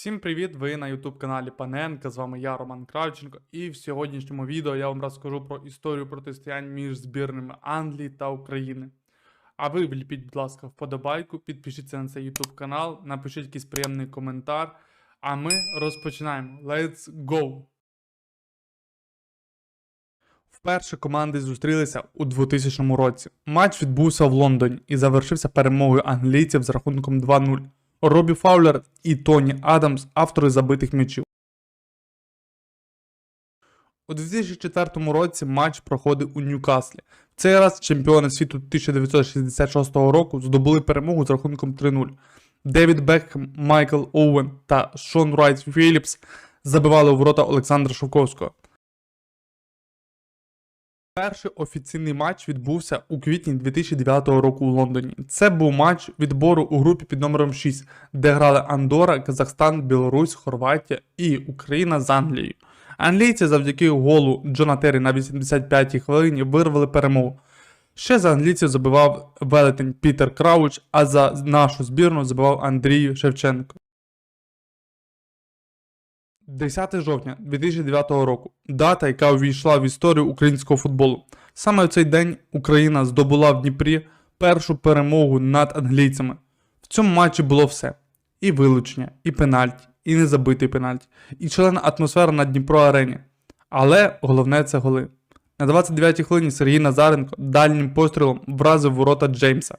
Всім привіт! Ви на YouTube каналі Паненка. З вами я, Роман Кравченко. І в сьогоднішньому відео я вам розкажу про історію протистоянь між збірними Англії та України. А ви вліпіть, будь ласка, вподобайку, підпишіться на цей YouTube канал, напишіть якийсь приємний коментар. А ми розпочинаємо. Let's go! Вперше команди зустрілися у 2000 році. Матч відбувся в Лондоні і завершився перемогою англійців з рахунком 2-0. Робі Фаулер і Тоні Адамс автори забитих м'ячів. У 2004 році матч проходив у Ньюкаслі. В цей раз чемпіони світу 1966 року здобули перемогу з рахунком 3-0. Девід Бекхем, Майкл Оуен та Шон Райт Філіпс забивали у ворота Олександра Шовковського. Перший офіційний матч відбувся у квітні 2009 року у Лондоні. Це був матч відбору у групі під номером 6, де грали Андора, Казахстан, Білорусь, Хорватія і Україна з Англією. Англійці завдяки голу Джона Террі на 85-й хвилині вирвали перемогу. Ще за англійців забивав велетень Пітер Крауч, а за нашу збірну забивав Андрій Шевченко. 10 жовтня 2009 року дата, яка увійшла в історію українського футболу. Саме в цей день Україна здобула в Дніпрі першу перемогу над англійцями. В цьому матчі було все: і вилучення, і пенальті, і незабитий пенальті, і члена атмосфера на Дніпро арені. Але головне це голи. На 29-й хвилині Сергій Назаренко дальнім пострілом вразив ворота Джеймса.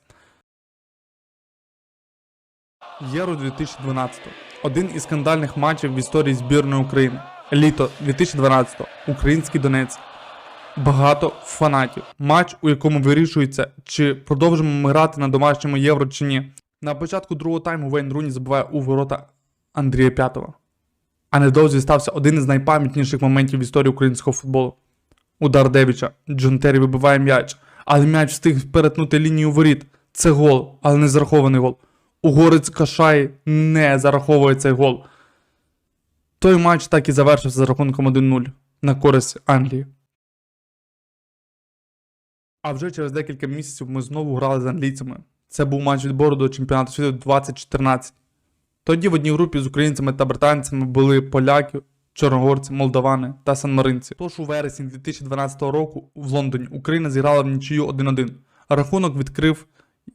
Євро 2012. Один із скандальних матчів в історії збірної України. Літо 2012. Український Донець. Багато фанатів. Матч, у якому вирішується, чи продовжимо ми грати на домашньому євро чи ні. На початку другого тайму Вейн Руні забиває у ворота Андрія П'ятого. А недовзі стався один із найпам'ятніших моментів в історії українського футболу. Удар Девіча. Джон Террі вибиває м'яч, але м'яч встиг перетнути лінію воріт. Це гол, але не зарахований гол. Угорець Кашай не зараховує цей гол. Той матч так і завершився за рахунком 1-0 на користь Англії. А вже через декілька місяців ми знову грали з англійцями. Це був матч відбору до чемпіонату світу 2014. Тоді в одній групі з українцями та британцями були поляки, чорногорці, молдавани та санмаринці. Тож у вересні 2012 року в Лондоні Україна зіграла в нічию 1-1. Рахунок відкрив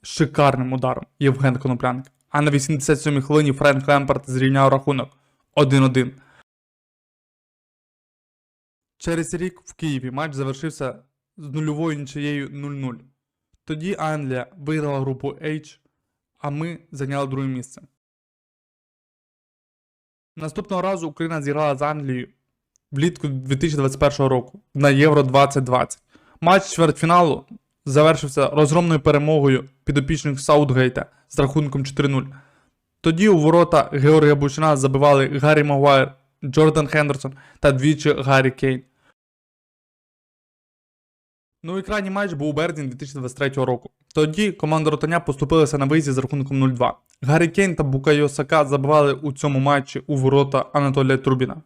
шикарним ударом Євген Коноплянник. А на 87-й хвилині Френк Лемпард зрівняв рахунок 1-1. Через рік в Києві матч завершився з нульовою нічиєю 0-0. Тоді Англія виграла групу H, а ми зайняли друге місце. Наступного разу Україна зіграла з Англією влітку 2021 року на Євро 2020. Матч чвертьфіналу завершився розгромною перемогою підопічних Саутгейта з рахунком 4-0. Тоді у ворота Георгія Бучина забивали Гаррі Магуайр, Джордан Хендерсон та двічі Гаррі Кейн. Ну і крайній матч був у березні 2023 року. Тоді команда Ротаня поступилася на виїзді з рахунком 0-2. Гаррі Кейн та Букайо Сака забивали у цьому матчі у ворота Анатолія Трубіна.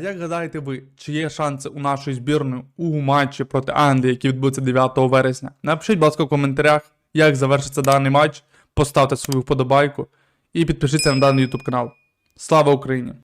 Як гадаєте ви, чи є шанси у нашої збірної у матчі проти Англії, який відбудеться 9 вересня? Напишіть, будь ласка, в коментарях, як завершиться даний матч, поставте свою вподобайку і підпишіться на даний YouTube канал. Слава Україні!